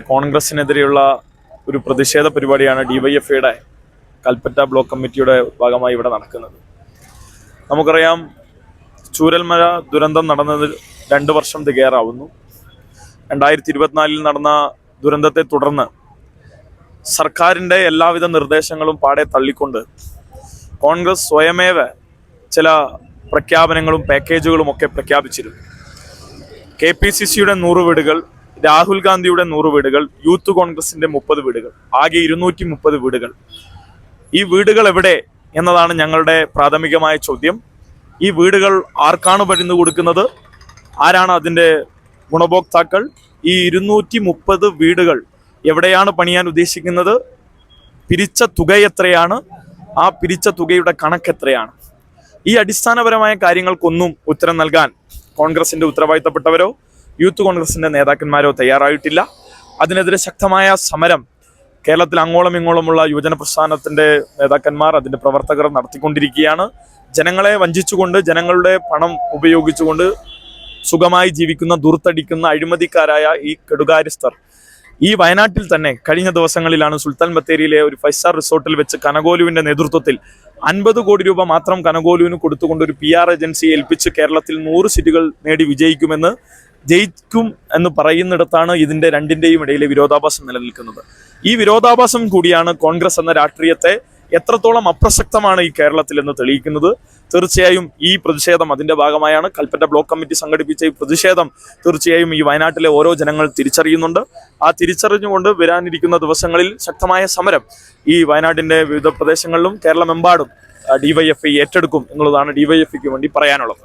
കോൺഗ്രസിനെതിരെയുള്ള ഒരു പ്രതിഷേധ പരിപാടിയാണ് ഡിവൈഎഫ്ഐയുടെ കൽപ്പറ്റ ബ്ലോക്ക് കമ്മിറ്റിയുടെ ഭാഗമായി ഇവിടെ നടക്കുന്നത്. നമുക്കറിയാം ചൂരൽമല ദുരന്തം നടന്നത് രണ്ട് വർഷം തികയാറാവുന്നു. രണ്ടായിരത്തി ഇരുപത്തിനാലിൽ നടന്ന ദുരന്തത്തെ തുടർന്ന് സർക്കാരിന്റെ എല്ലാവിധ നിർദ്ദേശങ്ങളും പാടെ തള്ളിക്കൊണ്ട് കോൺഗ്രസ് സ്വയമേവ ചില പ്രഖ്യാപനങ്ങളും പാക്കേജുകളും ഒക്കെ പ്രഖ്യാപിച്ചിരുന്നു. കെ പി സി സിയുടെ നൂറ് വീടുകൾ രാഹുൽ ഗാന്ധിയുടെ നൂറ് വീടുകൾ യൂത്ത് കോൺഗ്രസിന്റെ മുപ്പത് വീടുകൾ ആകെ ഇരുന്നൂറ്റി മുപ്പത് വീടുകൾ. ഈ വീടുകൾ എവിടെ എന്നതാണ് ഞങ്ങളുടെ പ്രാഥമികമായ ചോദ്യം. ഈ വീടുകൾ ആർക്കാണ് പരുന്നു കൊടുക്കുന്നത്? ആരാണ് അതിന്റെ ഗുണഭോക്താക്കൾ? ഈ ഇരുന്നൂറ്റി മുപ്പത് വീടുകൾ എവിടെയാണ് പണിയാൻ ഉദ്ദേശിക്കുന്നത്? പിരിച്ച തുക എത്രയാണ്? ആ പിരിച്ച തുകയുടെ കണക്ക് എത്രയാണ്? ഈ അടിസ്ഥാനപരമായ കാര്യങ്ങൾക്കൊന്നും ഉത്തരം നൽകാൻ കോൺഗ്രസിന്റെ ഉത്തരവാദിത്തപ്പെട്ടവരോ യൂത്ത് കോൺഗ്രസിന്റെ നേതാക്കന്മാരോ തയ്യാറായിട്ടില്ല. അതിനെതിരെ ശക്തമായ സമരം കേരളത്തിൽ അങ്ങോളം ഇങ്ങോളമുള്ള യുവജന പ്രസ്ഥാനത്തിന്റെ നേതാക്കന്മാർ അതിന്റെ പ്രവർത്തകർ നടത്തിക്കൊണ്ടിരിക്കുകയാണ്. ജനങ്ങളെ വഞ്ചിച്ചുകൊണ്ട് ജനങ്ങളുടെ പണം ഉപയോഗിച്ചുകൊണ്ട് സുഖമായി ജീവിക്കുന്ന ദുർത്തടിക്കുന്ന അഴിമതിക്കാരായ ഈ കെടുകാര്യസ്ഥർ. ഈ വയനാട്ടിൽ തന്നെ കഴിഞ്ഞ ദിവസങ്ങളിലാണ് സുൽത്താൻ ബത്തേരിയിലെ ഒരു ഫൈവ് സ്റ്റാർ റിസോർട്ടിൽ വെച്ച് കനകോലുവിന്റെ നേതൃത്വത്തിൽ അൻപത് കോടി രൂപ മാത്രം കനകോലുവിന് കൊടുത്തുകൊണ്ട് ഒരു പി ആർ ഏജൻസിയെ ഏൽപ്പിച്ച് കേരളത്തിൽ നൂറ് സീറ്റുകൾ നേടി വിജയിക്കുമെന്ന് ജയിക്കും എന്ന് പറയുന്നിടത്താണ് ഇതിന്റെ രണ്ടിന്റെയും ഇടയിലെ വിരോധാഭാസം നിലനിൽക്കുന്നത്. ഈ വിരോധാഭാസം കൂടിയാണ് കോൺഗ്രസ് എന്ന രാഷ്ട്രീയത്തെ എത്രത്തോളം അപ്രസക്തമാണ് ഈ കേരളത്തിൽ എന്ന് തെളിയിക്കുന്നത്. തീർച്ചയായും ഈ പ്രതിഷേധം അതിന്റെ ഭാഗമായാണ്. കൽപ്പറ്റ ബ്ലോക്ക് കമ്മിറ്റി സംഘടിപ്പിച്ച ഈ പ്രതിഷേധം തീർച്ചയായും ഈ വയനാട്ടിലെ ഓരോ ജനങ്ങൾ തിരിച്ചറിയുന്നുണ്ട്. ആ തിരിച്ചറിഞ്ഞുകൊണ്ട് വരാനിരിക്കുന്ന ദിവസങ്ങളിൽ ശക്തമായ സമരം ഈ വയനാടിന്റെ വിവിധ പ്രദേശങ്ങളിലും കേരളമെമ്പാടും ഡിവൈഎഫ്ഐ ഏറ്റെടുക്കും എന്നുള്ളതാണ് ഡിവൈഎഫ്ഐക്ക് വേണ്ടി പറയാനുള്ളത്.